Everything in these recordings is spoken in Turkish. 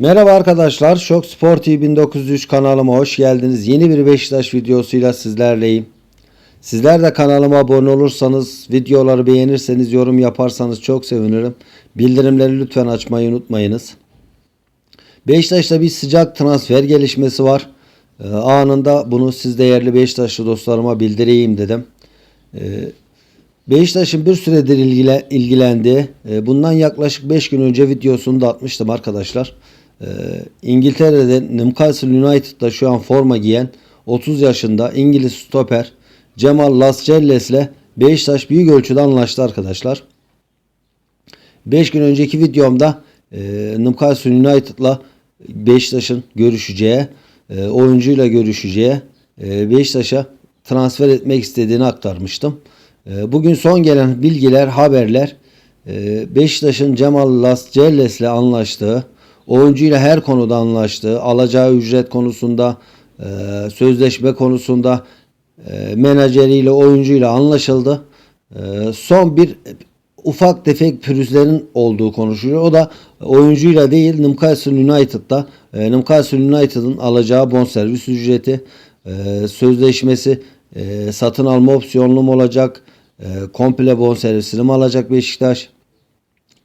Merhaba arkadaşlar. Şok Spor TV 1903 kanalıma hoş geldiniz. Yeni bir Beşiktaş videosuyla sizlerleyim. Sizler de kanalıma abone olursanız, videoları beğenirseniz, yorum yaparsanız çok sevinirim. Bildirimleri lütfen açmayı unutmayınız. Beşiktaş'ta bir sıcak transfer gelişmesi var. Ee, anında bunu siz değerli Beşiktaşlı dostlarıma bildireyim dedim. Ee, Beşiktaş'ın bir süredir ilgile, ilgilendiği, e, bundan yaklaşık 5 gün önce videosunu da atmıştım arkadaşlar. E, İngiltere'de Newcastle United'da şu an forma giyen 30 yaşında İngiliz stoper Cemal Lascelles ile Beşiktaş büyük ölçüde anlaştı arkadaşlar. 5 gün önceki videomda e, Newcastle United'la Beşiktaş'ın görüşeceği, e, oyuncuyla görüşeceği, e, Beşiktaş'a transfer etmek istediğini aktarmıştım. E, bugün son gelen bilgiler, haberler e, Beşiktaş'ın Cemal Lascelles ile anlaştığı, oyuncuyla her konuda anlaştığı, alacağı ücret konusunda, e, sözleşme konusunda, e, menajeriyle, oyuncuyla anlaşıldı. E, son bir ufak tefek pürüzlerin olduğu konuşuluyor. O da oyuncuyla değil Newcastle United'da e, Newcastle United'ın alacağı bonservis ücreti, e, sözleşmesi, satın alma opsiyonlu mu olacak, komple bonservisini mi alacak Beşiktaş,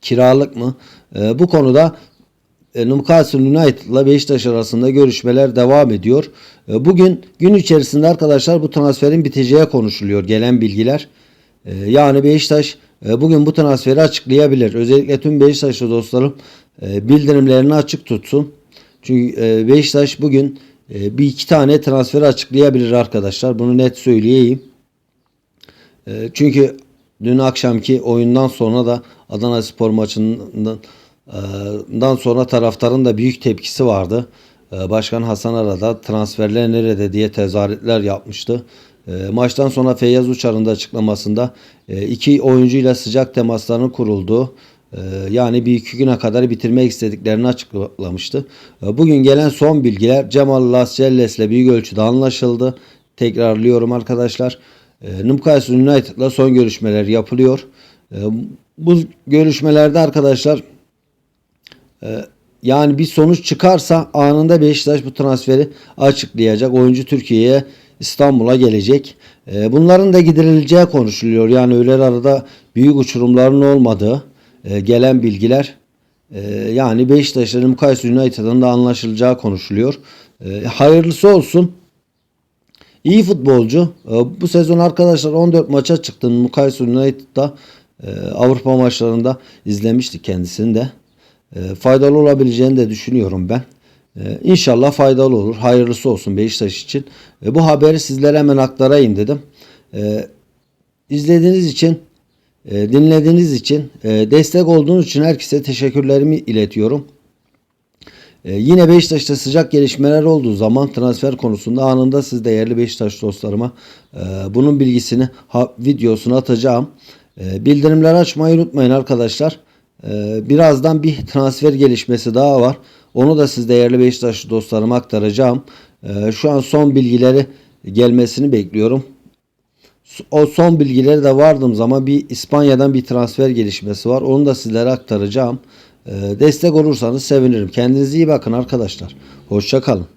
kiralık mı? E, bu konuda Newcastle United ile Beşiktaş arasında görüşmeler devam ediyor. E, Bugün gün içerisinde arkadaşlar bu transferin biteceği konuşuluyor gelen bilgiler. E, Yani Beşiktaş e, bugün bu transferi açıklayabilir. Özellikle tüm Beşiktaşlı dostlarım e, bildirimlerini açık tutsun. Çünkü e, Beşiktaş bugün e, bir iki tane transferi açıklayabilir arkadaşlar. Bunu net söyleyeyim. E, Çünkü dün akşamki oyundan sonra da Adana Spor maçından e, dan sonra taraftarın da büyük tepkisi vardı. E, Başkan Hasan Arada transferler nerede diye tezahüratler yapmıştı. E, Maçtan sonra Feyyaz Uçar'ın da açıklamasında e, iki oyuncuyla sıcak temasların kurulduğu e, yani bir iki güne kadar bitirmek istediklerini açıklamıştı. E, Bugün gelen son bilgiler Cemal Lascelles ile büyük ölçüde anlaşıldı. Tekrarlıyorum arkadaşlar. Newcastle United'la son görüşmeler yapılıyor. Bu görüşmelerde arkadaşlar ee, yani bir sonuç çıkarsa anında Beşiktaş bu transferi açıklayacak. Oyuncu Türkiye'ye İstanbul'a gelecek. Ee, Bunların da giderileceği konuşuluyor. Yani öyle arada büyük uçurumların olmadığı e, gelen bilgiler. e, Yani Beşiktaş'ın Newcastle United'ın da anlaşılacağı konuşuluyor. E, Hayırlısı olsun. İyi futbolcu. Bu sezon arkadaşlar 14 maça çıktı. Newcastle United'da Avrupa maçlarında izlemiştik kendisini de. E, Faydalı olabileceğini de düşünüyorum ben. E, İnşallah faydalı olur. Hayırlısı olsun Beşiktaş için. Bu haberi sizlere hemen aktarayım dedim. E, İzlediğiniz için, e, dinlediğiniz için, e, destek olduğunuz için herkese teşekkürlerimi iletiyorum. Ee, yine Beşiktaş'ta sıcak gelişmeler olduğu zaman transfer konusunda anında siz değerli Beşiktaş dostlarıma e, bunun bilgisini ha, videosunu atacağım. E, bildirimleri açmayı unutmayın arkadaşlar. E, birazdan bir transfer gelişmesi daha var. Onu da siz değerli Beşiktaşlı dostlarıma aktaracağım. E, şu an son bilgileri gelmesini bekliyorum. O son bilgileri de vardığım zaman bir İspanya'dan bir transfer gelişmesi var. Onu da sizlere aktaracağım. Ee, Destek olursanız sevinirim. Kendinize iyi bakın arkadaşlar. Hoşça kalın.